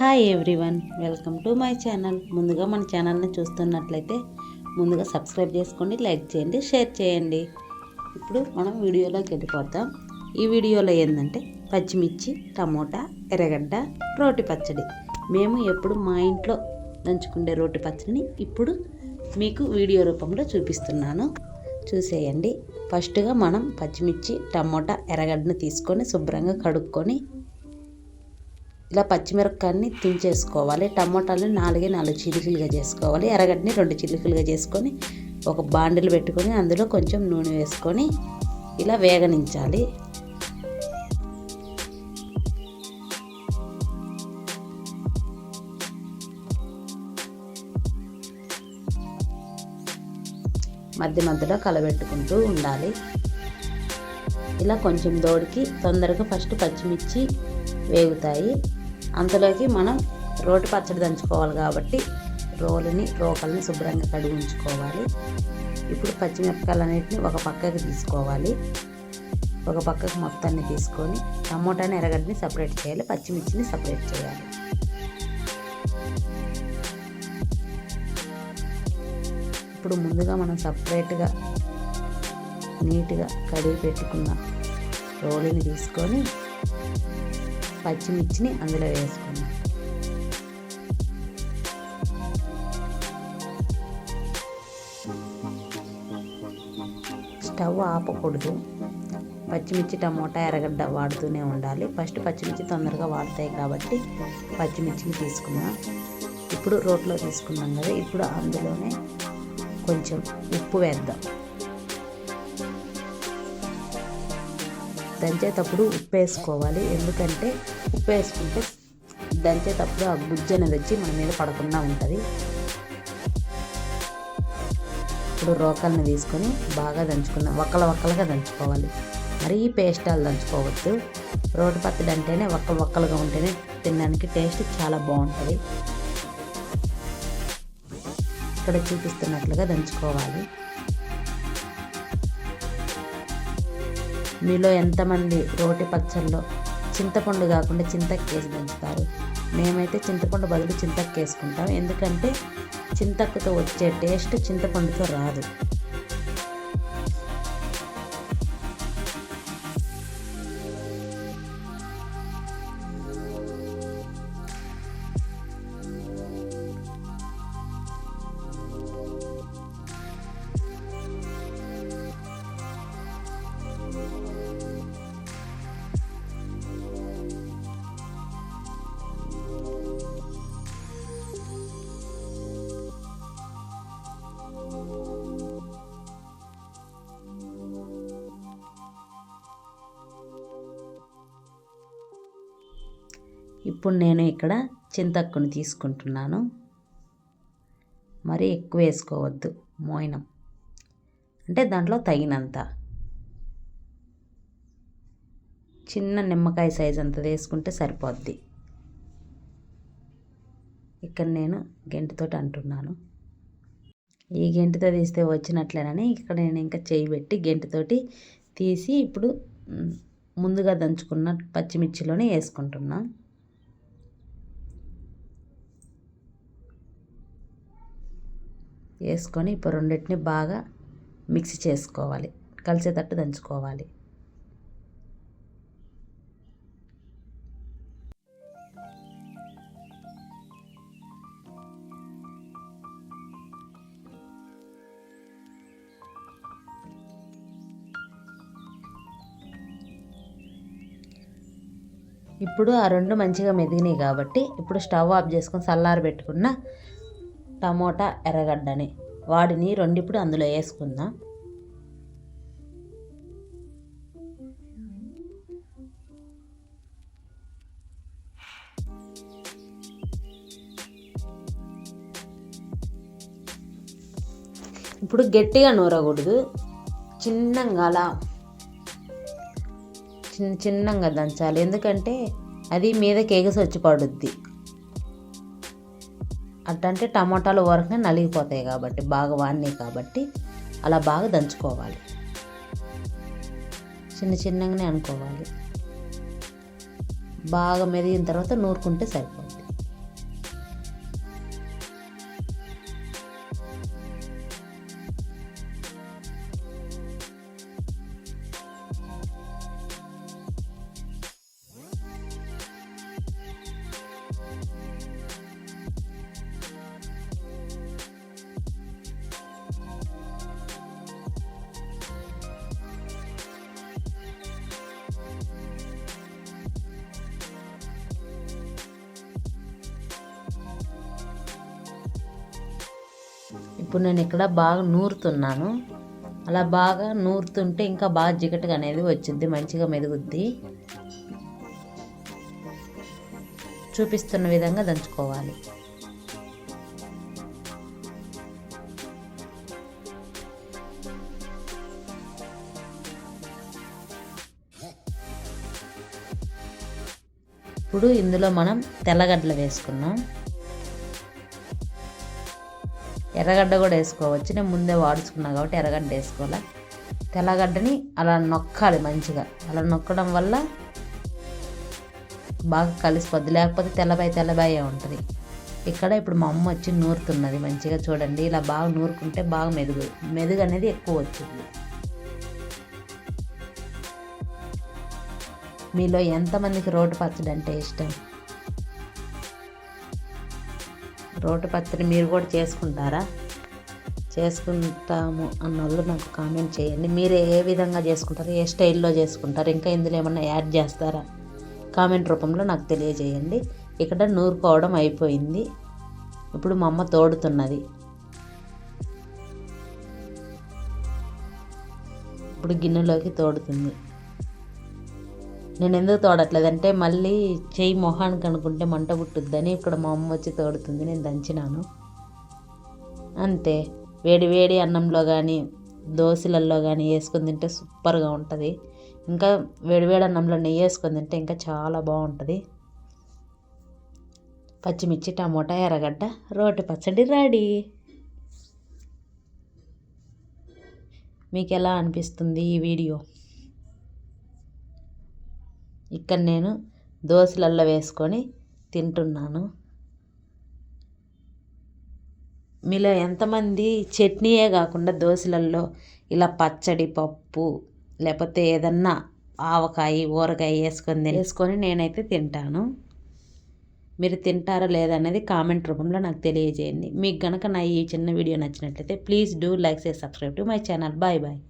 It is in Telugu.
Hi everyone welcome to my channel ముందుగా మన ఛానల్ని చూస్తున్నట్లయితే ముందుగా సబ్స్క్రైబ్ చేసుకోండి లైక్ చేయండి షేర్ చేయండి. ఇప్పుడు మనం వీడియోలోకి వెళ్ళిపోతాం. ఈ వీడియోలో ఏంటంటే పచ్చిమిర్చి టమోటా ఎర్రగడ్డ రోటి పచ్చడి. మేము ఎప్పుడు మా ఇంట్లో దంచుకునే రోటి పచ్చడిని ఇప్పుడు మీకు వీడియో రూపంలో చూపిస్తున్నాను. చూసేయండి. ఫస్ట్గా మనం పచ్చిమిర్చి టమోటా ఎర్రగడ్డను తీసుకొని శుభ్రంగా కడుక్కొని ఇలా పచ్చిమిరపకాయని తుంచేసుకోవాలి. టమోటాలు నాలుగే నాలుగు చిలుకలుగా చేసుకోవాలి. ఎర్రగడ్డని రెండు చిలుకలుగా చేసుకొని ఒక బాండిలు పెట్టుకొని అందులో కొంచెం నూనె వేసుకొని ఇలా వేగనించాలి. మధ్య మధ్యలో కలబెట్టుకుంటూ ఉండాలి. ఇలా కొంచెం దోడికి తొందరగా ఫస్ట్ పచ్చిమిర్చి వేగుతాయి. అంతలోకి మనం రోటి పచ్చడి దంచుకోవాలి కాబట్టి రోలుని రోకల్ని శుభ్రంగా కడిగి ఉంచుకోవాలి. ఇప్పుడు పచ్చిమిరపకాయలు అన్నిటిని ఒక పక్కకి తీసుకోవాలి. ఒక పక్కకు మొత్తాన్ని తీసుకొని టమోటాని ఎర్రగడ్డని సపరేట్ చేయాలి. పచ్చిమిర్చిని సపరేట్ చేయాలి. ఇప్పుడు ముందుగా మనం సపరేట్గా నీట్గా కడిగి పెట్టుకున్న రోలుని తీసుకొని పచ్చిమిర్చిని అందులో వేసుకున్నాం. స్టవ్ ఆపకూడదు. పచ్చిమిర్చి టమోటా ఎర్రగడ్డ వాడుతూనే ఉండాలి. ఫస్ట్ పచ్చిమిర్చి తొందరగా వాడతాయి కాబట్టి పచ్చిమిర్చిని తీసుకున్నాం. ఇప్పుడు రోట్లో తీసుకున్నాం కదా ఇప్పుడు అందులోనే కొంచెం ఉప్పు వేద్దాం. దంచేటప్పుడు ఉప్పు వేసుకోవాలి ఎందుకంటే ఉప్పు వేసుకుంటే దంచేటప్పుడు ఆ గుజ్జు అనేది వచ్చి మన మీద పడకుండా ఉంటుంది. ఇప్పుడు రోకల్ని తీసుకొని బాగా దంచుకుందాం ఒక్కల ఒక్కలుగా దంచుకోవాలి. మరీ పేస్టాలు దంచుకోవద్దు. రోడ్డు పచ్చడి అంటేనే ఒక్కలు ఒక్కలుగా ఉంటేనే తినడానికి టేస్ట్ చాలా బాగుంటుంది. ఇక్కడ చూపిస్తున్నట్లుగా దంచుకోవాలి. మీలో ఎంతమంది రోటి పచ్చళ్ళలో చింతపండు కాకుండా చింతక్కేసి దంచుతారు మేమైతే చింతపండు బదులు చింతక్కేసుకుంటాం. ఎందుకంటే చింతక్కతో వచ్చే టేస్ట్ చింతపండుతో రాదు. ఇప్పుడు నేను ఇక్కడ చింతక్కుని తీసుకుంటున్నాను. మరీ ఎక్కువ వేసుకోవద్దు మోయినం. అంటే దాంట్లో తగినంత. చిన్న నిమ్మకాయ సైజ్ అంత వేసుకుంటే సరిపోద్ది. ఇక్కడ నేను గెంటితోటి అంటున్నాను. ఈ గెంటితో తీస్తే వచ్చినట్లేనని ఇక్కడ నేను ఇంకా చేయి పెట్టి గెంటితోటి తీసి ఇప్పుడు ముందుగా దంచుకున్న పచ్చిమిర్చిలోనే వేసుకుంటున్నాను వేసుకొని ఇప్పుడు రెండింటిని బాగా మిక్స్ చేసుకోవాలి. కలిసేటట్టు దంచుకోవాలి. ఇప్పుడు ఆ రెండు మంచిగా మెదిగినాయి కాబట్టి ఇప్పుడు స్టవ్ ఆఫ్ చేసుకొని చల్లారి పెట్టుకున్న టమోటా ఎర్రగడ్డని వాడిని రెండిప్పుడు అందులో వేసుకుందాం. ఇప్పుడు గట్టిగా నూరకూడదు. చిన్నంగా అలా చిన్న చిన్నంగా దంచాలి. ఎందుకంటే అది మీద ఎగసి వచ్చి పడుద్ది. అట్టంటే టమాటాలు వరకు నలిగిపోతాయి కాబట్టి బాగా వాడినాయి కాబట్టి అలా బాగా దంచుకోవాలి. చిన్న చిన్నగానే అనుకోవాలి. బాగా మెదిగిన తర్వాత నూరుకుంటే సరిపోతుంది. ఇప్పుడు నేను ఇక్కడ బాగా నూరుతున్నాను. అలా బాగా నూరుతుంటే ఇంకా బాగా జిగటగా అనేది వచ్చింది మంచిగా మెదుగుద్ది. చూపిస్తున్న విధంగా దంచుకోవాలి. ఇప్పుడు ఇందులో మనం తెల్లగడ్డలు వేసుకున్నాం. ఎర్రగడ్డ కూడా వేసుకోవచ్చు. నేను ముందే వాడుచుకున్నా కాబట్టి ఎర్రగడ్డ వేసుకోవాలి? తెల్లగడ్డని అలా నొక్కాలి మంచిగా. అలా నొక్కడం వల్ల బాగా కలిసిపోద్ది. లేకపోతే తెల్లబాయి తెల్లబాయే ఉంటుంది. ఇక్కడ ఇప్పుడు మా అమ్మ వచ్చి నూరుతున్నది మంచిగా చూడండి. ఇలా బాగా నూరుకుంటే బాగా మెరుగు మెరుగు అనేది ఎక్కువ వచ్చింది. మీలో ఎంతమందికి రోడ్డు పచ్చడి అంటే ఇష్టం? రోడ్డు పచ్చడి మీరు కూడా చేసుకుంటారా? చేసుకుంటాము అన్న వాళ్ళు నాకు కామెంట్ చేయండి. మీరు ఏ విధంగా చేసుకుంటారు ఏ స్టైల్లో చేసుకుంటారు ఇంకా ఇందులో ఏమన్నా యాడ్ చేస్తారా? కామెంట్ రూపంలో నాకు తెలియజేయండి. ఇక్కడ నూరుకోవడం అయిపోయింది. ఇప్పుడు మా అమ్మ తోడుతున్నది. ఇప్పుడు గిన్నెలోకి తోడుతుంది. నేను ఎందుకు తోడట్లేదంటే మళ్ళీ చేయి మొహానికి అనుకుంటే మంట పుట్టుద్దని ఇక్కడ మా అమ్మ వచ్చి తోడుతుంది నేను దంచినాను. అంతే. వేడి వేడి అన్నంలో కానీ దోశలల్లో కానీ వేసుకొని తింటే సూపర్గా ఉంటుంది. ఇంకా వేడి వేడి అన్నంలో నెయ్యి వేసుకొని తింటే ఇంకా చాలా బాగుంటుంది. పచ్చిమిర్చి టమోటా ఎర్రగడ్డ రోటి పచ్చడి రెడీ. మీకు ఎలా అనిపిస్తుంది ఈ వీడియో? ఇక్కడ నేను దోశలల్లో వేసుకొని తింటున్నాను. మీలో ఎంతమంది చట్నీయే కాకుండా దోశలల్లో ఇలా పచ్చడి పప్పు లేకపోతే ఏదన్నా ఆవకాయ ఊరగాయ వేసుకొని వేసుకొని నేనైతే తింటాను. మీరు తింటారా లేదనేది కామెంట్ రూపంలో నాకు తెలియజేయండి. మీకు కనుక నా ఈ చిన్న వీడియో నచ్చినట్లయితే please do like say subscribe to my channel. Bye bye.